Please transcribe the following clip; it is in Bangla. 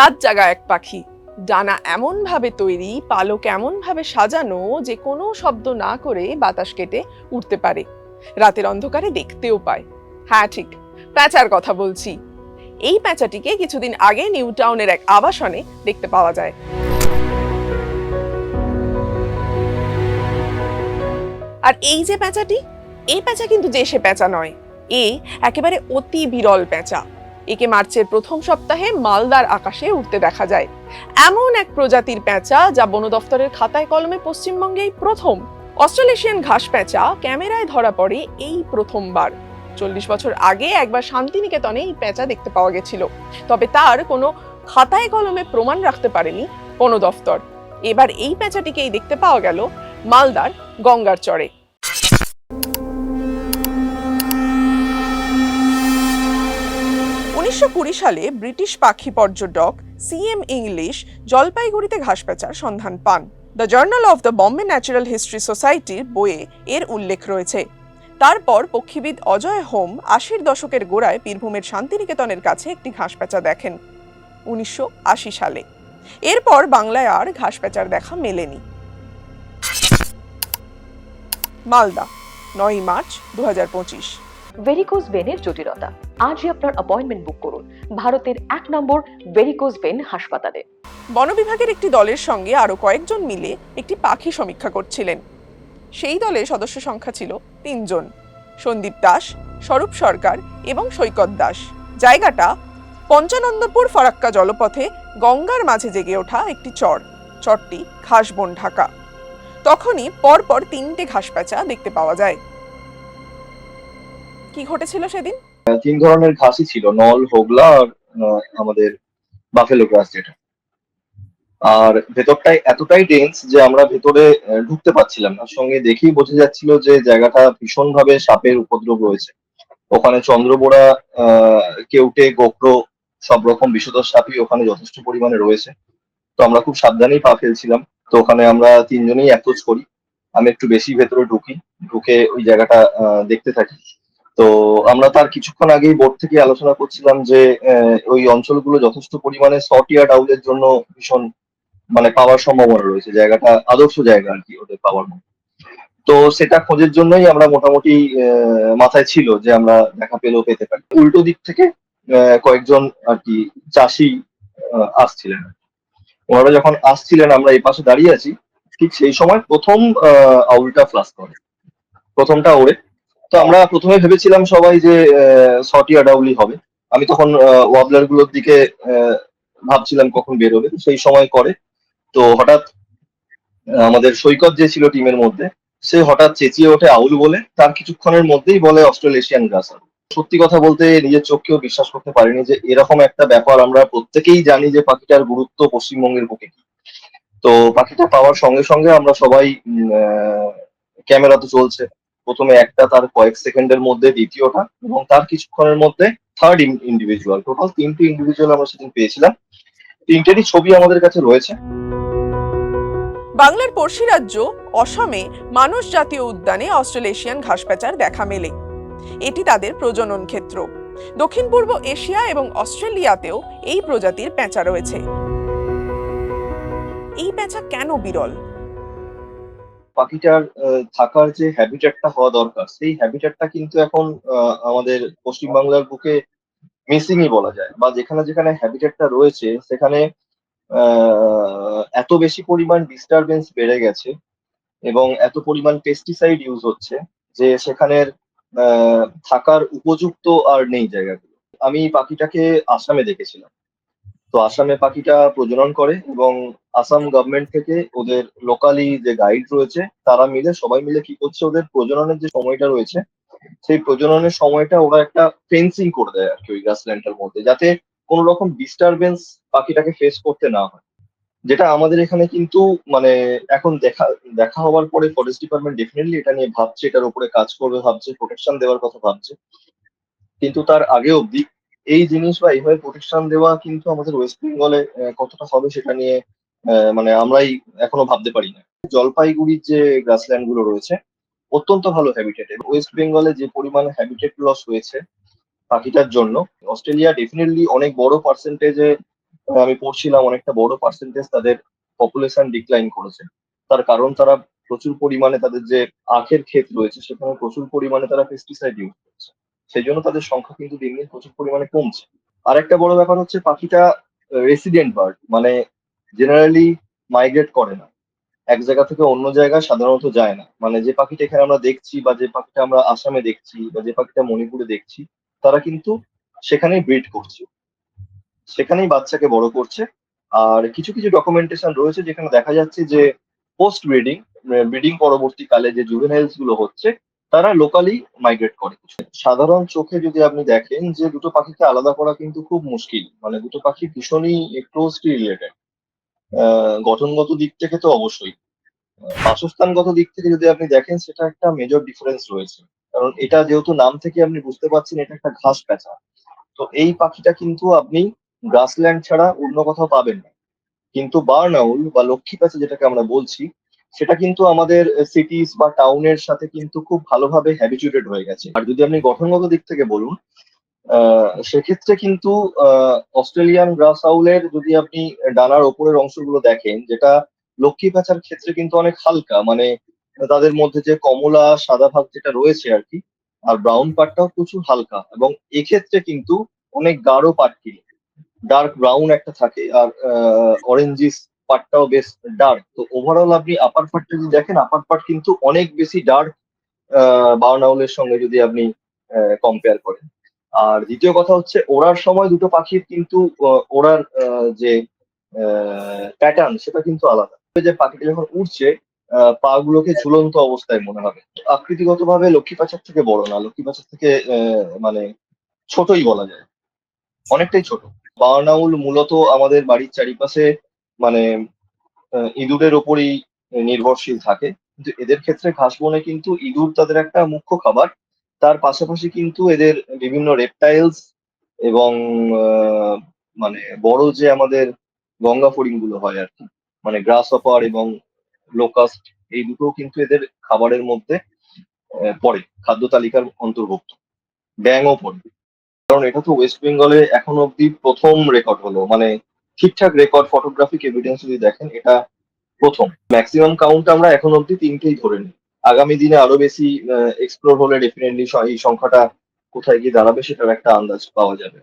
রাত জাগা এক পাখি। ডানা এমন ভাবে তৈরি, পালক এমন ভাবে সাজানো যে কোনো শব্দ না করে বাতাস কেটে উঠতে পারে। রাতের অন্ধকারে দেখতেও পায়। হ্যাঁ ঠিক, প্যাঁচার কথা বলছি। এই প্যাঁচাটিকে কিছুদিন আগে নিউ টাউনের এক আবাসনে দেখতে পাওয়া যায়। আর এই যে প্যাঁচাটি, এই প্যাঁচা কিন্তু যে সে প্যাঁচা নয়, এ একেবারে অতি বিরল প্যাঁচা। একে মার্চের প্রথম সপ্তাহে মালদার আকাশে উঠতে দেখা যায়। এমন এক প্রজাতির পেঁচা যা বন দফতরের খাতায় কলমে পশ্চিমবঙ্গেই প্রথম। অস্ট্রেলেশিয়ান ঘাস পেঁচা ক্যামেরায় ধরা পড়ে এই প্রথমবার। চল্লিশ বছর আগে একবার শান্তিনিকেতনে এই পেঁচা দেখতে পাওয়া গেছিল। তবে তার কোনো খাতায় কলমে প্রমাণ রাখতে পারেনি বন দফতর। এবার এই পেঁচাটিকেই দেখতে পাওয়া গেল মালদার গঙ্গার চরে। উনিশশো কুড়ি সালে ব্রিটিশ পাখি পর্যটক সিএম ইংলিশ জলপাইগুড়িতে ঘাসপেঁচার সন্ধান পান। The journal of the Bombay natural history সোসাইটির বইয়ে এর উল্লেখ রয়েছে। তারপর পক্ষীবিদ অজয় হোম আশির দশকের গোড়ায় বীরভূমের শান্তিনিকেতনের কাছে একটি ঘাসপেঁচা দেখেন উনিশশো আশি সালে। এরপর বাংলায় আর ঘাসপেঁচার দেখা মেলেনি। মালদা নয় মার্চ দু ভেরিকোজ ভেনের জটিলতা। আজই আপনার অ্যাপয়েন্টমেন্ট বুক করুন। ভারতের এক নম্বর ভেরিকোজ ভেন হাসপাতালে। বন বিভাগের একটি দলের সঙ্গে আরও কয়েকজন মিলে একটি পাখি সমীক্ষা করছিলেন। সেই দলে সদস্য সংখ্যা ছিল তিনজন। সন্দীপ দাস, স্বরূপ সরকার এবং সৈকত দাস। জায়গাটা পঞ্চানন্দপুর ফরাক্কা জলপথে গঙ্গার মাঝে জেগে ওঠা একটি চর। চরটি ঘাসবন ঢাকা। তখনই পরপর তিনটে ঘাসপ্যাঁচা দেখতে পাওয়া যায়। কি ঘটেছিল সেদিন? তিন ধরনের ঘাসই ছিল, নল, হোগলা আর আমাদের বাফেলো গ্রাস যেটা। আর ভেতরটাই এতটাই ডেন্স যে আমরা ভেতরে ঢুকতে পারছিলাম না। সঙ্গে দেখেই বোঝা যাচ্ছিল যে জায়গাটা ভীষণ ভাবে সাপের উপদ্রব রয়েছে। ওখানে চন্দ্রবোড়া কেউটে, গোকরো সব রকম বিষধর সাপই ওখানে যথেষ্ট পরিমাণে রয়েছে। তো আমরা খুব সাবধানেই পা ফেলছিলাম। তো ওখানে আমরা তিনজনেই অ্যাপ্রোচ করি। আমি একটু বেশি ভেতরে ঢুকি। ঢুকে ওই জায়গাটা দেখতে থাকি। তো আমরা তার কিছুক্ষণ আগেই বোর্ড থেকে আলোচনা করছিলাম যে ওই অঞ্চলগুলো যথেষ্ট পরিমাণে সটিয়া ডাউলের জন্য ভীষণ মানে পাওয়ার সম্ভাবনা রয়েছে। জায়গাটা আদর্শ জায়গা আর কি ওদের পাওয়ার মতো তো সেটা খোঁজের জন্যই আমরা মোটামুটি মাথায় ছিল যে আমরা দেখা পেলেও পেতে পারি। উল্টো দিক থেকে কয়েকজন আর কি চাষি আসছিলেন। ওনারা যখন আসছিলেন, আমরা এই পাশে দাঁড়িয়ে আছি, ঠিক সেই সময় প্রথম আউলটা ফ্লাশ করে। প্রথমটা ওড়ে। তো আমরা প্রথমে ভেবেছিলাম সবাই যে সটি আডাউলি হবে। আমি তখন ওয়াবলারগুলোর দিকে ভাবছিলাম কখন বেরোবে তো সেই সময় করে। তো হঠাৎ, আমাদের সৈকত যে ছিল টিমের মধ্যে, সে হঠাৎ চেঁচিয়ে ওঠে আউল বলে। তার কিছুক্ষণের মধ্যেই বলে অস্ট্রেলেশিয়ান গ্রাসার সত্যি কথা বলতে, নিজের চোখকেও বিশ্বাস করতে পারিনি যে, এরকম একটা ব্যাপার আমরা প্রত্যেকেই জানি যে, পাখিটার গুরুত্ব পশ্চিমবঙ্গের বুকে কি। তো পাখিটা পাওয়ার সঙ্গে সঙ্গে আমরা সবাই ক্যামেরা তো চলছে। প্রথমে একটা, তার কয়েক সেকেন্ডের মধ্যে দ্বিতীয়টা এবং তার কিছুক্ষণের মধ্যে থার্ড ইন্ডিভিজুয়াল টোটাল তিনটি ইন্ডিভিজুয়াল আমরা সেদিন পেয়েছিলাম। তিনটেরই ছবি আমাদের কাছে রয়েছে। বাংলার পড়শি রাজ্য অসমে মানুষ জাতীয় উদ্যানে অস্ট্রেলেশিয়ান ঘাসপ্যাঁচার দেখা মেলে। এটি তাদের প্রজনন ক্ষেত্র। দক্ষিণ পূর্ব এশিয়া এবং অস্ট্রেলিয়াতেও এই প্রজাতির পেঁচা রয়েছে। এই পেঁচা কেন বিরল? পাখিটার থাকার যে হ্যাবিটেটটা হওয়া দরকার, সেই হ্যাবিটেটটা কিন্তু এখন আমাদের পশ্চিমবাংলার বুকে মিসিংই বলা যায়। বা যেখানে যেখানে হ্যাবিটেটটা রয়েছে, সেখানে এত বেশি পরিমাণ ডিস্টারবেন্স বেড়ে গেছে এবং এত পরিমাণ পেস্টিসাইড ইউজ হচ্ছে যে সেখানের থাকার উপযুক্ত আর নেই জায়গাগুলো। আমি পাখিটাকে আসামে দেখেছিলাম। তো আসামে পাখিটা প্রজনন করে এবং আসাম গভর্নমেন্ট থেকে ওদের লোকালি যে গাইড রয়েছে, তারা মিলে, সবাই মিলে কি করছে, ওদের প্রজননের যে সময়টা রয়েছে, সেই প্রজননের সময়টা ওরা একটা ফেন্সিং করে দেয় আর কি ওই গ্রাসল্যান্ডটার মধ্যে, যাতে কোনো রকম ডিস্টারবেন্স পাখিটাকে ফেস করতে না হয়। যেটা আমাদের এখানে কিন্তু মানে এখন দেখা দেখা হওয়ার পরে ফরেস্ট ডিপার্টমেন্ট ডেফিনেটলি এটা নিয়ে ভাবছে, এটার উপরে কাজ করবে, ভাবছে প্রোটেকশন দেওয়ার কথা ভাবছে। কিন্তু তার আগে অবধি এই জিনিস বা এইভাবে প্রোটেকশন দেওয়া কিন্তু আমাদের ওয়েস্ট বেঙ্গলে কতটা হবে সেটা নিয়ে মানে আমরাই এখনও ভাবতে পারি না। জলপাইগুড়ির যে গ্রাসল্যান্ডগুলো রয়েছে, অত্যন্ত ভালো হ্যাবিটেট ওয়েস্ট বেঙ্গলে যে পরিমাণে হ্যাবিটেট লস হয়েছে পাখিটার জন্য, অস্ট্রেলিয়া ডেফিনেটলি অনেক বড় পার্সেন্টেজে আমি পড়ছিলাম, অনেকটা বড় পার্সেন্টেজ তাদের পপুলেশন ডিক্লাইন করেছে। তার কারণ তারা প্রচুর পরিমাণে তাদের যে আখের ক্ষেত রয়েছে, সেখানে প্রচুর পরিমাণে তারা পেস্টিসাইড ইউজ করছে। সেই জন্য তাদের সংখ্যা কিন্তু দিন দিন প্রচুর পরিমাণে কমছে। আর একটা বড় ব্যাপার হচ্ছে পাখিটা রেসিডেন্ট বার্ড মানে জেনারেলি মাইগ্রেট করে না। এক জায়গা থেকে অন্য জায়গায় সাধারণত যায় না। মানে যে পাখিটা এখানে আমরা দেখছি বা যে পাখিটা আমরা আসামে দেখছি বা যে পাখিটা মণিপুরে দেখছি, তারা কিন্তু সেখানেই ব্রিড করছে। সেখানেই বাচ্চাকে বড় করছে। আর কিছু কিছু ডকুমেন্টেশন রয়েছে যেখানে দেখা যাচ্ছে যে পোস্ট ব্রিডিং ব্রিডিং পরবর্তীকালে যে জুভেনাইলসগুলো হচ্ছে তারা লোকালি মাইগ্রেট করে সাধারণ চোখে যদি আপনি দেখেন যে দুটো পাখিকে আলাদা করা কিন্তু খুব মুশকিল। মানে দুটো পাখি ভীষণই ক্লোজলি রিলেটেড গঠনগত দিক থেকে তো অবশ্যই। বাসস্থানগত দিক থেকে যদি আপনি দেখেন, সেটা একটা মেজর ডিফারেন্স রয়েছে। কারণ এটা যেহেতু নাম থেকে আপনি বুঝতে পারছেন, এটা একটা ঘাস প্যাঁচা। তো এই পাখিটা কিন্তু আপনি গ্রাসল্যান্ড ছাড়া অন্য কোথাও পাবেন না। কিন্তু বার্নাউল বা লক্ষ্মী প্যাঁচা যেটাকে আমরা বলছি সেটা কিন্তু আমাদের সিটিস বা টাউনের সাথে কিন্তু খুব ভালোভাবে হ্যাবিচুয়েটেড হয়ে গেছে। আর যদি আপনি গঠনগত দিক থেকে বলুন সেক্ষেত্রে কিন্তু অস্ট্রেলিয়ান গ্রাস আউলের যদি আপনি ডানার ওপরের অংশগুলো দেখেন, যেটা লক্ষ্মী প্যাঁচার ক্ষেত্রে কিন্তু অনেক হালকা মানে তাদের মধ্যে যে কমলা, সাদা ভাগ যেটা রয়েছে আর কি, আর ব্রাউন পাটটাও প্রচুর হালকা এবং এক্ষেত্রে কিন্তু অনেক গাঢ় পাটকি ডার্ক ব্রাউন একটা থাকে, আর অরেঞ্জিস পার্টটাও বেশ ডার্ক তো ওভারঅল আপনি আপার পার্টটা যদি দেখেন আপার পার্ট কিন্তু অনেক বেশি ডার্ক বার্নাউলের সঙ্গে যদি আপনি কম্পেয়ার করেন। আর দ্বিতীয় কথা হচ্ছে, ওড়ার সময় দুটো পাখির কিন্তু ওড়ার যে প্যাটার্ন সেটা কিন্তু আলাদা। যে পাখিটা যখন উড়ছে পা গুলোকে ঝুলন্ত অবস্থায় মনে হবে। আকৃতিগত ভাবে লক্ষ্মী পাচার থেকে বড় না, লক্ষ্মী পাচার থেকে মানে ছোটই বলা যায়। অনেকটাই ছোট। বার্নাউল মূলত আমাদের বাড়ির চারিপাশে মানে ইঁদুরের ওপরই নির্ভরশীল থাকে। কিন্তু এদের ক্ষেত্রে ঘাস বনে কিন্তু ইঁদুর তাদের একটা মুখ্য খাবার। তার পাশাপাশি কিন্তু এদের বিভিন্ন রেপটাইলস এবং মানে বড় যে আমাদের গঙ্গা ফড়িংগুলো হয় আর কি মানে গ্রাস অপার এবং লোকাস্ট এই দুটো কিন্তু এদের খাবারের মধ্যে পড়ে, খাদ্য তালিকার অন্তর্ভুক্ত। ব্যাঙও পড়ে কারণ এটা তো ওয়েস্ট বেঙ্গলে এখন অব্দি প্রথম রেকর্ড হলো। মানে ঠিকঠাক রেকর্ড ফটোগ্রাফিক এভিডেন্স যদি দেখেন, এটা প্রথম। ম্যাক্সিমাম কাউন্ট আমরা এখন অব্দি তিনটেই ধরে নিই। আগামী দিনে আরও বেশি এক্সপ্লোর হলে ডেফিনেটলি এই সংখ্যাটা কোথায় গিয়ে দাঁড়াবে সেটার একটা আন্দাজ পাওয়া যাবে।